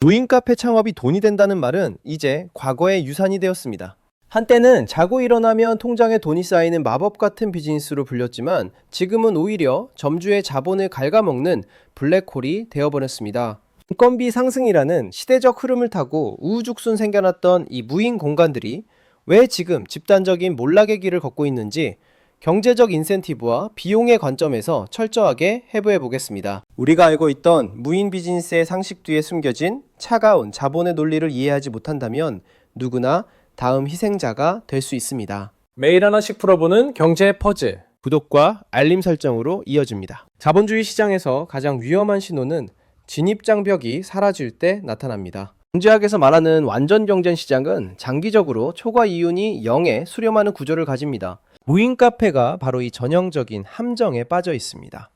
무인 카페 창업이 돈이 된다는 말은 이제 과거의 유산이 되었습니다. 한때는 자고 일어나면 통장에 돈이 쌓이는 마법 같은 비즈니스로 불렸지만 지금은 오히려 점주의 자본을 갉아먹는 블랙홀이 되어버렸습니다. 인건비 상승이라는 시대적 흐름을 타고 우후죽순 생겨났던 이 무인 공간들이 왜 지금 집단적인 몰락의 길을 걷고 있는지 경제적 인센티브와 비용의 관점에서 철저하게 해부해 보겠습니다. 우리가 알고 있던 무인 비즈니스의 상식 뒤에 숨겨진 차가운 자본의 논리를 이해하지 못한다면 누구나 다음 희생자가 될 수 있습니다. 매일 하나씩 풀어보는 경제 퍼즐. 구독과 알림 설정으로 이어집니다. 자본주의 시장에서 가장 위험한 신호는 진입장벽이 사라질 때 나타납니다. 경제학에서 말하는 완전 경쟁 시장은 장기적으로 초과 이윤이 0에 수렴하는 구조를 가집니다. 무인 카페가 바로 이 전형적인 함정에 빠져 있습니다.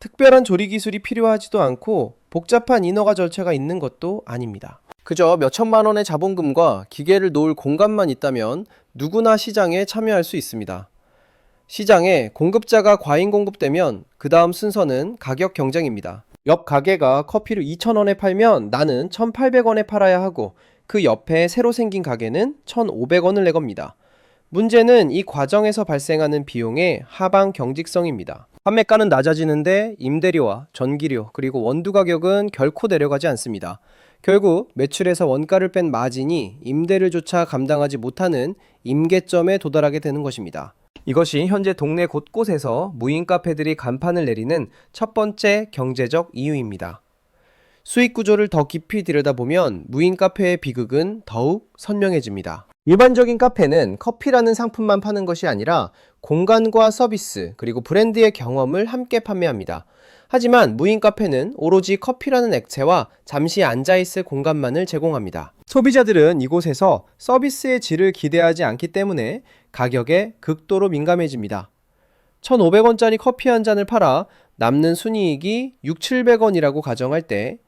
특별한 조리 기술이 필요하지도 않고 복잡한 인허가 절차가 있는 것도 아닙니다. 그저 몇 천만 원의 자본금과 기계를 놓을 공간만 있다면 누구나 시장에 참여할 수 있습니다. 시장에 공급자가 과잉 공급되면 그 다음 순서는 가격 경쟁입니다. 옆 가게가 커피를 2,000원에 팔면 나는 1,800원에 팔아야 하고 그 옆에 새로 생긴 가게는 1,500원을 내겁니다. 문제는 이 과정에서 발생하는 비용의 하방 경직성입니다. 판매가는 낮아지는데 임대료와 전기료 그리고 원두 가격은 결코 내려가지 않습니다. 결국 매출에서 원가를 뺀 마진이 임대료조차 감당하지 못하는 임계점에 도달하게 되는 것입니다. 이것이 현재 동네 곳곳에서 무인 카페들이 간판을 내리는 첫 번째 경제적 이유입니다. 수익 구조를 더 깊이 들여다보면 무인 카페의 비극은 더욱 선명해집니다. 일반적인 카페는 커피라는 상품만 파는 것이 아니라 공간과 서비스 그리고 브랜드의 경험을 함께 판매합니다. 하지만 무인 카페는 오로지 커피라는 액체와 잠시 앉아있을 공간만을 제공합니다. 소비자들은 이곳에서 서비스의 질을 기대하지 않기 때문에 가격에 극도로 민감해집니다. 1,500원짜리 커피 한 잔을 팔아 남는 순이익이 6, 700원이라고 가정할 때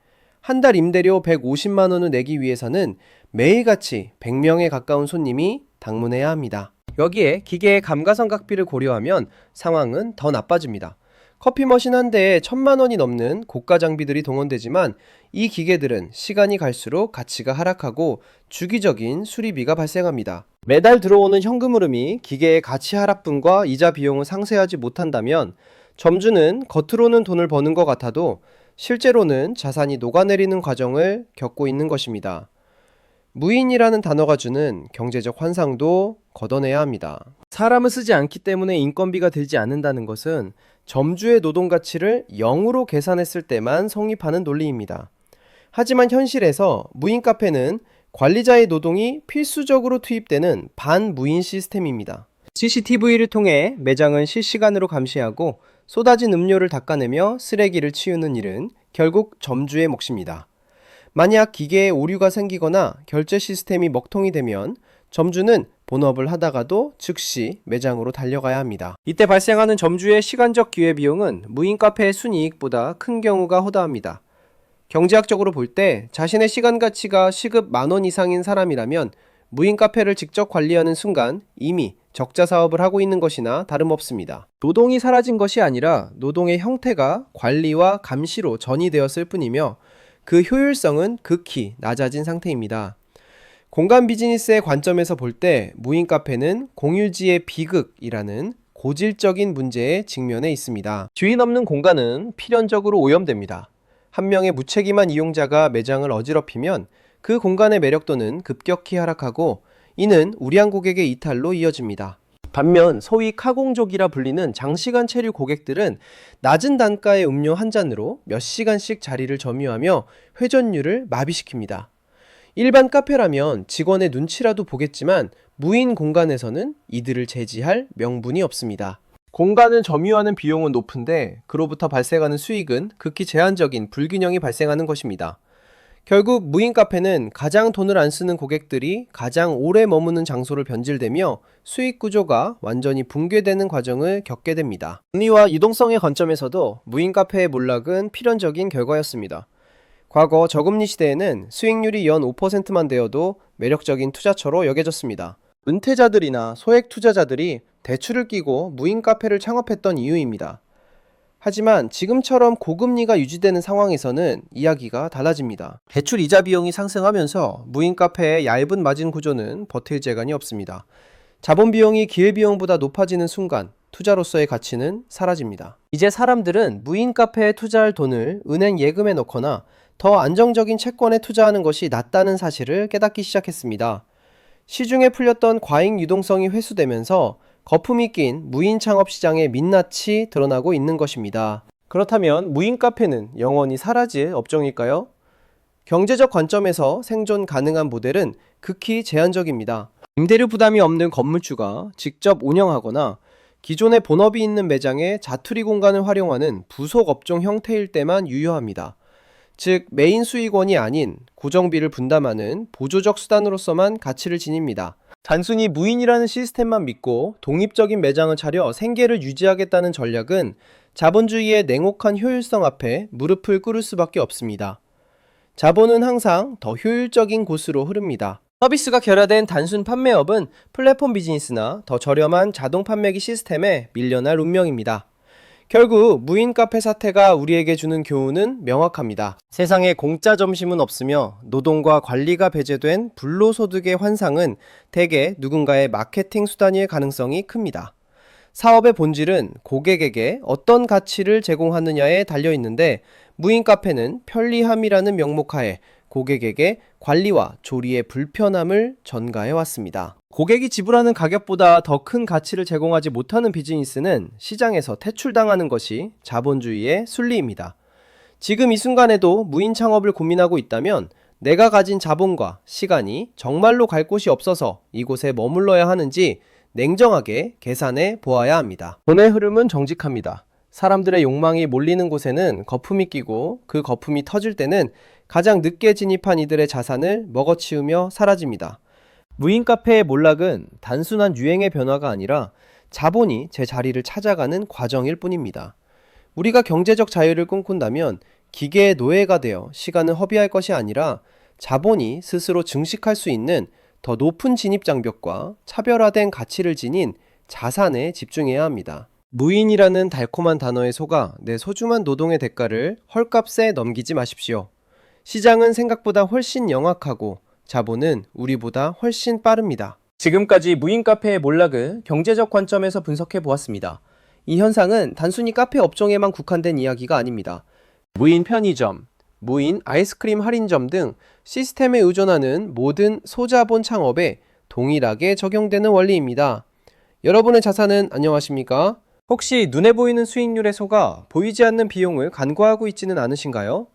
한 달 임대료 150만 원을 내기 위해서는 매일같이 100명에 가까운 손님이 방문해야 합니다. 여기에 기계의 감가상각비를 고려하면 상황은 더 나빠집니다. 커피 머신 한 대에 천만 원이 넘는 고가 장비들이 동원되지만 이 기계들은 시간이 갈수록 가치가 하락하고 주기적인 수리비가 발생합니다. 매달 들어오는 현금 흐름이 기계의 가치 하락분과 이자 비용을 상쇄하지 못한다면 점주는 겉으로는 돈을 버는 것 같아도 실제로는 자산이 녹아내리는 과정을 겪고 있는 것입니다. 무인이라는 단어가 주는 경제적 환상도 걷어내야 합니다. 사람을 쓰지 않기 때문에 인건비가 들지 않는다는 것은 점주의 노동 가치를 0으로 계산했을 때만 성립하는 논리입니다. 하지만 현실에서 무인 카페는 관리자의 노동이 필수적으로 투입되는 반무인 시스템입니다. CCTV를 통해 매장을 실시간으로 감시하고 쏟아진 음료를 닦아내며 쓰레기를 치우는 일은 결국 점주의 몫입니다. 만약 기계에 오류가 생기거나 결제 시스템이 먹통이 되면 점주는 본업을 하다가도 즉시 매장으로 달려가야 합니다. 이때 발생하는 점주의 시간적 기회 비용은 무인 카페의 순이익보다 큰 경우가 허다합니다. 경제학적으로 볼 때 자신의 시간 가치가 시급 만 원 이상인 사람이라면 무인 카페를 직접 관리하는 순간 이미 적자 사업을 하고 있는 것이나 다름없습니다. 노동이 사라진 것이 아니라 노동의 형태가 관리와 감시로 전이되었을 뿐이며 그 효율성은 극히 낮아진 상태입니다. 공간 비즈니스의 관점에서 볼 때 무인 카페는 공유지의 비극이라는 고질적인 문제에 직면해 있습니다. 주인 없는 공간은 필연적으로 오염됩니다. 한 명의 무책임한 이용자가 매장을 어지럽히면 그 공간의 매력도는 급격히 하락하고 이는 우량 고객의 이탈로 이어집니다. 반면 소위 카공족이라 불리는 장시간 체류 고객들은 낮은 단가의 음료 한 잔으로 몇 시간씩 자리를 점유하며 회전율을 마비시킵니다. 일반 카페라면 직원의 눈치라도 보겠지만 무인 공간에서는 이들을 제지할 명분이 없습니다. 공간을 점유하는 비용은 높은데 그로부터 발생하는 수익은 극히 제한적인 불균형이 발생하는 것입니다. 결국 무인 카페는 가장 돈을 안 쓰는 고객들이 가장 오래 머무는 장소를 변질되며 수익 구조가 완전히 붕괴되는 과정을 겪게 됩니다. 정리와 유동성의 관점에서도 무인 카페의 몰락은 필연적인 결과였습니다. 과거 저금리 시대에는 수익률이 연 5%만 되어도 매력적인 투자처로 여겨졌습니다. 은퇴자들이나 소액 투자자들이 대출을 끼고 무인 카페를 창업했던 이유입니다. 하지만 지금처럼 고금리가 유지되는 상황에서는 이야기가 달라집니다. 대출 이자 비용이 상승하면서 무인 카페의 얇은 마진 구조는 버틸 재간이 없습니다. 자본 비용이 기회 비용보다 높아지는 순간 투자로서의 가치는 사라집니다. 이제 사람들은 무인 카페에 투자할 돈을 은행 예금에 넣거나 더 안정적인 채권에 투자하는 것이 낫다는 사실을 깨닫기 시작했습니다. 시중에 풀렸던 과잉 유동성이 회수되면서 거품이 낀 무인 창업 시장의 민낯이 드러나고 있는 것입니다. 그렇다면 무인 카페는 영원히 사라질 업종일까요? 경제적 관점에서 생존 가능한 모델은 극히 제한적입니다. 임대료 부담이 없는 건물주가 직접 운영하거나 기존에 본업이 있는 매장에 자투리 공간을 활용하는 부속 업종 형태일 때만 유효합니다. 즉, 메인 수익원이 아닌 고정비를 분담하는 보조적 수단으로서만 가치를 지닙니다. 단순히 무인이라는 시스템만 믿고 독립적인 매장을 차려 생계를 유지하겠다는 전략은 자본주의의 냉혹한 효율성 앞에 무릎을 꿇을 수밖에 없습니다. 자본은 항상 더 효율적인 곳으로 흐릅니다. 서비스가 결여된 단순 판매업은 플랫폼 비즈니스나 더 저렴한 자동 판매기 시스템에 밀려날 운명입니다. 결국 무인 카페 사태가 우리에게 주는 교훈은 명확합니다. 세상에 공짜 점심은 없으며 노동과 관리가 배제된 불로소득의 환상은 대개 누군가의 마케팅 수단일 가능성이 큽니다. 사업의 본질은 고객에게 어떤 가치를 제공하느냐에 달려 있는데 무인 카페는 편리함이라는 명목하에 고객에게 관리와 조리의 불편함을 전가해 왔습니다. 고객이 지불하는 가격보다 더 큰 가치를 제공하지 못하는 비즈니스는 시장에서 퇴출당하는 것이 자본주의의 순리입니다. 지금 이 순간에도 무인 창업을 고민하고 있다면 내가 가진 자본과 시간이 정말로 갈 곳이 없어서 이곳에 머물러야 하는지 냉정하게 계산해 보아야 합니다. 돈의 흐름은 정직합니다. 사람들의 욕망이 몰리는 곳에는 거품이 끼고 그 거품이 터질 때는 가장 늦게 진입한 이들의 자산을 먹어치우며 사라집니다. 무인 카페의 몰락은 단순한 유행의 변화가 아니라 자본이 제 자리를 찾아가는 과정일 뿐입니다. 우리가 경제적 자유를 꿈꾼다면 기계의 노예가 되어 시간을 허비할 것이 아니라 자본이 스스로 증식할 수 있는 더 높은 진입 장벽과 차별화된 가치를 지닌 자산에 집중해야 합니다. 무인이라는 달콤한 단어에 속아 내 소중한 노동의 대가를 헐값에 넘기지 마십시오. 시장은 생각보다 훨씬 영악하고 자본은 우리보다 훨씬 빠릅니다. 지금까지 무인 카페의 몰락을 경제적 관점에서 분석해 보았습니다. 이 현상은 단순히 카페 업종에만 국한된 이야기가 아닙니다. 무인 편의점, 무인 아이스크림 할인점 등 시스템에 의존하는 모든 소자본 창업에 동일하게 적용되는 원리입니다. 여러분의 자산은 안녕하십니까? 혹시 눈에 보이는 수익률에 속아 보이지 않는 비용을 간과하고 있지는 않으신가요?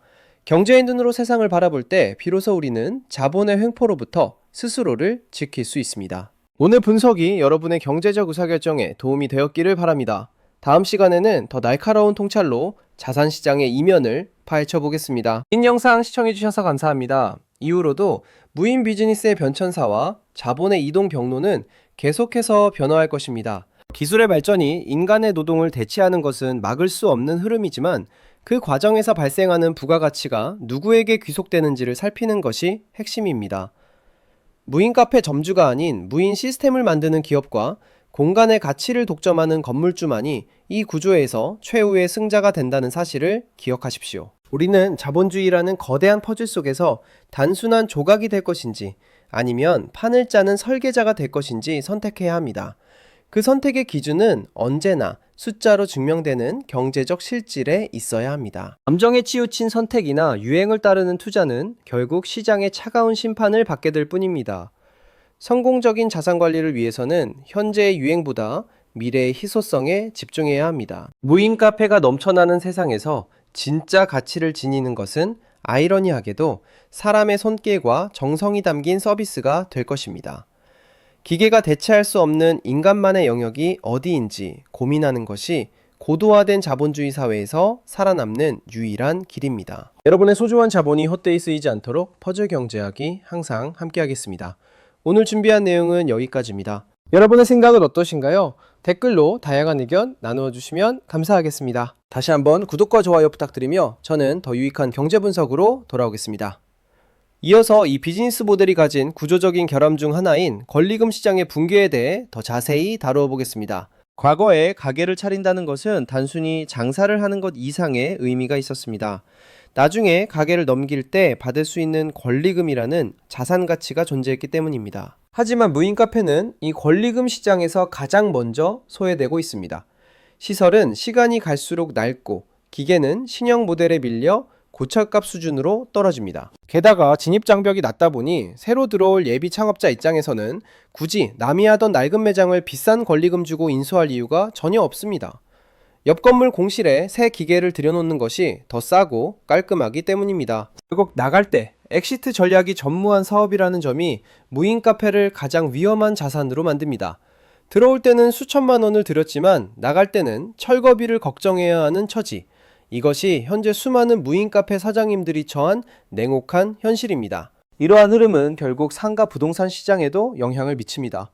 경제의 눈으로 세상을 바라볼 때 비로소 우리는 자본의 횡포로부터 스스로를 지킬 수 있습니다. 오늘 분석이 여러분의 경제적 의사결정에 도움이 되었기를 바랍니다. 다음 시간에는 더 날카로운 통찰로 자산 시장의 이면을 파헤쳐 보겠습니다. 긴 영상 시청해 주셔서 감사합니다. 이후로도 무인 비즈니스의 변천사와 자본의 이동 경로는 계속해서 변화할 것입니다. 기술의 발전이 인간의 노동을 대체하는 것은 막을 수 없는 흐름이지만 그 과정에서 발생하는 부가가치가 누구에게 귀속되는지를 살피는 것이 핵심입니다. 무인 카페 점주가 아닌 무인 시스템을 만드는 기업과 공간의 가치를 독점하는 건물주만이 이 구조에서 최후의 승자가 된다는 사실을 기억하십시오. 우리는 자본주의라는 거대한 퍼즐 속에서 단순한 조각이 될 것인지 아니면 판을 짜는 설계자가 될 것인지 선택해야 합니다. 그 선택의 기준은 언제나 숫자로 증명되는 경제적 실질에 있어야 합니다. 감정에 치우친 선택이나 유행을 따르는 투자는 결국 시장의 차가운 심판을 받게 될 뿐입니다. 성공적인 자산 관리를 위해서는 현재의 유행보다 미래의 희소성에 집중해야 합니다. 무인 카페가 넘쳐나는 세상에서 진짜 가치를 지니는 것은 아이러니하게도 사람의 손길과 정성이 담긴 서비스가 될 것입니다. 기계가 대체할 수 없는 인간만의 영역이 어디인지 고민하는 것이 고도화된 자본주의 사회에서 살아남는 유일한 길입니다. 여러분의 소중한 자본이 헛되이 쓰이지 않도록 퍼즐 경제학이 항상 함께하겠습니다. 오늘 준비한 내용은 여기까지입니다. 여러분의 생각은 어떠신가요? 댓글로 다양한 의견 나누어 주시면 감사하겠습니다. 다시 한번 구독과 좋아요 부탁드리며 저는 더 유익한 경제 분석으로 돌아오겠습니다. 이어서 이 비즈니스 모델이 가진 구조적인 결함 중 하나인 권리금 시장의 붕괴에 대해 더 자세히 다루어 보겠습니다. 과거에 가게를 차린다는 것은 단순히 장사를 하는 것 이상의 의미가 있었습니다. 나중에 가게를 넘길 때 받을 수 있는 권리금이라는 자산 가치가 존재했기 때문입니다. 하지만 무인 카페는 이 권리금 시장에서 가장 먼저 소외되고 있습니다. 시설은 시간이 갈수록 낡고 기계는 신형 모델에 밀려 고철값 수준으로 떨어집니다. 게다가 진입 장벽이 낮다 보니 새로 들어올 예비 창업자 입장에서는 굳이 남이 하던 낡은 매장을 비싼 권리금 주고 인수할 이유가 전혀 없습니다. 옆 건물 공실에 새 기계를 들여놓는 것이 더 싸고 깔끔하기 때문입니다. 결국 나갈 때 엑시트 전략이 전무한 사업이라는 점이 무인 카페를 가장 위험한 자산으로 만듭니다. 들어올 때는 수천만 원을 들였지만 나갈 때는 철거비를 걱정해야 하는 처지. 이것이 현재 수많은 무인 카페 사장님들이 처한 냉혹한 현실입니다. 이러한 흐름은 결국 상가 부동산 시장에도 영향을 미칩니다.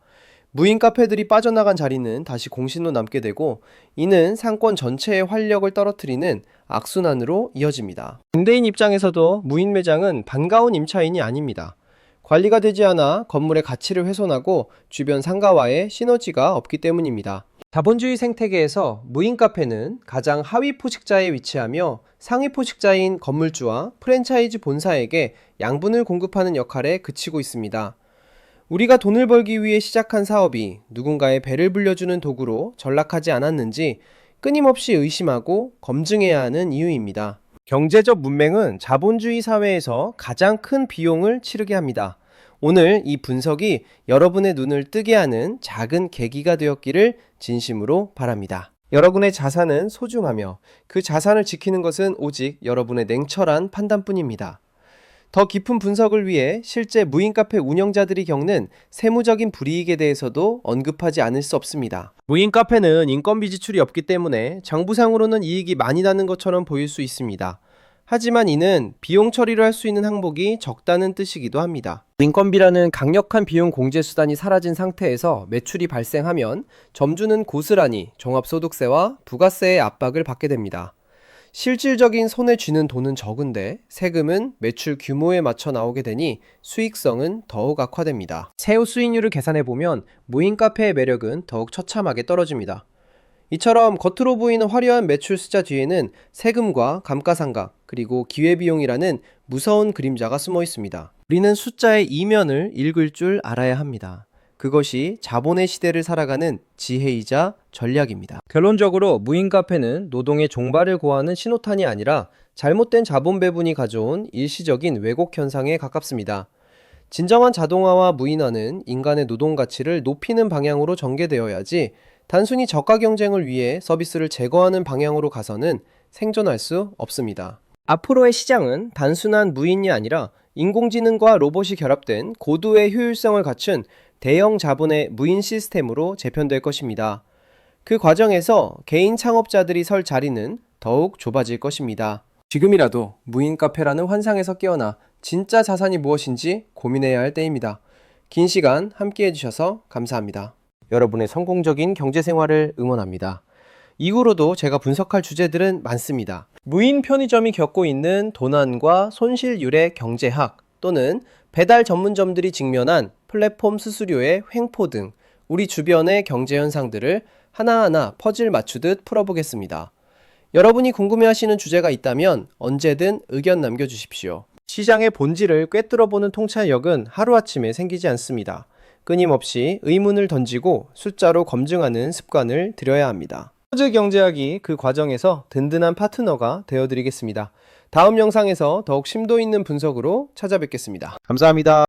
무인 카페들이 빠져나간 자리는 다시 공신로 남게 되고 이는 상권 전체의 활력을 떨어뜨리는 악순환으로 이어집니다. 임대인 입장에서도 무인 매장은 반가운 임차인이 아닙니다. 관리가 되지 않아 건물의 가치를 훼손하고 주변 상가와의 시너지가 없기 때문입니다. 자본주의 생태계에서 무인 카페는 가장 하위 포식자에 위치하며 상위 포식자인 건물주와 프랜차이즈 본사에게 양분을 공급하는 역할에 그치고 있습니다. 우리가 돈을 벌기 위해 시작한 사업이 누군가의 배를 불려주는 도구로 전락하지 않았는지 끊임없이 의심하고 검증해야 하는 이유입니다. 경제적 문맹은 자본주의 사회에서 가장 큰 비용을 치르게 합니다. 오늘 이 분석이 여러분의 눈을 뜨게 하는 작은 계기가 되었기를 진심으로 바랍니다. 여러분의 자산은 소중하며 그 자산을 지키는 것은 오직 여러분의 냉철한 판단뿐입니다. 더 깊은 분석을 위해 실제 무인 카페 운영자들이 겪는 세무적인 불이익에 대해서도 언급하지 않을 수 없습니다. 무인 카페는 인건비 지출이 없기 때문에 장부상으로는 이익이 많이 나는 것처럼 보일 수 있습니다. 하지만 이는 비용 처리를 할 수 있는 항목이 적다는 뜻이기도 합니다. 인건비라는 강력한 비용 공제 수단이 사라진 상태에서 매출이 발생하면 점주는 고스란히 종합소득세와 부가세의 압박을 받게 됩니다. 실질적인 손에 쥐는 돈은 적은데 세금은 매출 규모에 맞춰 나오게 되니 수익성은 더욱 악화됩니다. 세후 수익률을 계산해 보면 무인 카페의 매력은 더욱 처참하게 떨어집니다. 이처럼 겉으로 보이는 화려한 매출 숫자 뒤에는 세금과 감가상각 그리고 기회비용이라는 무서운 그림자가 숨어 있습니다. 우리는 숫자의 이면을 읽을 줄 알아야 합니다. 그것이 자본의 시대를 살아가는 지혜이자 전략입니다. 결론적으로 무인 카페는 노동의 종발을 고하는 신호탄이 아니라 잘못된 자본 배분이 가져온 일시적인 왜곡 현상에 가깝습니다. 진정한 자동화와 무인화는 인간의 노동 가치를 높이는 방향으로 전개되어야지 단순히 저가 경쟁을 위해 서비스를 제거하는 방향으로 가서는 생존할 수 없습니다. 앞으로의 시장은 단순한 무인이 아니라 인공지능과 로봇이 결합된 고도의 효율성을 갖춘 대형 자본의 무인 시스템으로 재편될 것입니다. 그 과정에서 개인 창업자들이 설 자리는 더욱 좁아질 것입니다. 지금이라도 무인 카페라는 환상에서 깨어나 진짜 자산이 무엇인지 고민해야 할 때입니다. 긴 시간 함께 해주셔서 감사합니다. 여러분의 성공적인 경제 생활을 응원합니다. 이후로도 제가 분석할 주제들은 많습니다. 무인 편의점이 겪고 있는 도난과 손실률의 경제학 또는 배달 전문점들이 직면한 플랫폼 수수료의 횡포 등 우리 주변의 경제 현상들을 하나하나 퍼즐 맞추듯 풀어보겠습니다. 여러분이 궁금해하시는 주제가 있다면 언제든 의견 남겨주십시오. 시장의 본질을 꿰뚫어보는 통찰력은 하루아침에 생기지 않습니다. 끊임없이 의문을 던지고 숫자로 검증하는 습관을 들여야 합니다. 퍼즐 경제학이 그 과정에서 든든한 파트너가 되어드리겠습니다. 다음 영상에서 더욱 심도 있는 분석으로 찾아뵙겠습니다. 감사합니다.